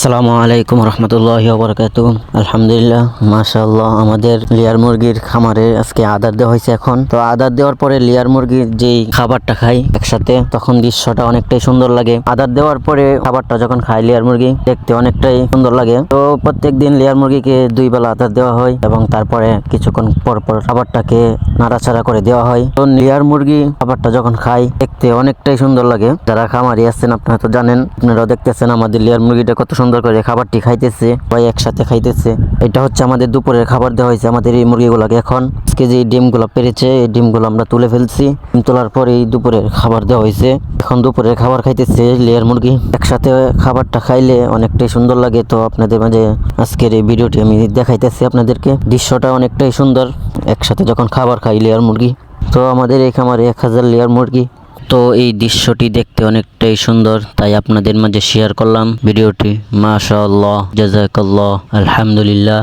আসসালামু আলাইকুম রহমতুল্লাহ বরকাত আলহামদুলিল্লাহ, মাশাআল্লাহ, আমাদের লিয়ার মুরগির খামারে আজকে আদার দেওয়া হয়েছে এখন। তো আদার দেওয়ার পরে লিয়ার মুরগির যেই খাবারটা খাই একসাথে, তখন দৃশ্যটা অনেকটাই সুন্দর লাগে। আদার দেওয়ার পরে খাবারটা যখন খাই লিয়ার মুরগি, দেখতে অনেকটাই সুন্দর লাগে। তো প্রত্যেক দিন লিয়ার মুরগিকে দুই বেলা আদার দেওয়া হয় এবং তারপরে কিছুক্ষণ পর পর খাবারটাকে নাড়াচাড়া করে দেওয়া হয়। তো লিয়ার মুরগি খাবারটা যখন খাই দেখতে অনেকটাই সুন্দর লাগে। যারা খামারি আছেন, আপনারা তো জানেন, আপনারাও দেখতেছেন আমাদের লিয়ার মুরগিটা কত সুন্দর করে খাবারটি খাইতেছে, সবাই একসাথে খাইতেছে। এটা হচ্ছে আমাদের দুপুরের খাবার দেওয়া হয়েছে আমাদের এই মুরগিগুলোকে এখন। আজকে যে ডিমগুলো পেরেছে, এই ডিমগুলো আমরা তুলে ফেলছি। ডিম তোলার পরে এই দুপুরের খাবার দেওয়া হয়েছে। এখন দুপুরের খাবার খাইতেছে লেয়ার মুরগি। একসাথে খাবারটা খাইলে অনেকটাই সুন্দর লাগে। তো আপনাদের মাঝে আজকের এই ভিডিওটি আমি দেখাইতেছি আপনাদেরকে। দৃশ্যটা অনেকটাই সুন্দর। একসাথে যখন খাবার খাই লেয়ার মুরগি, তো আমাদের এই খামারে এক হাজার লেয়ার মুরগি। তো এই দৃশ্যটি দেখতে অনেকটাই সুন্দর, তাই আপনাদের মাঝে শেয়ার করলাম। ভিডিওটি মাশাল জাজাকাল্লাহ আলহামদুলিল্লাহ।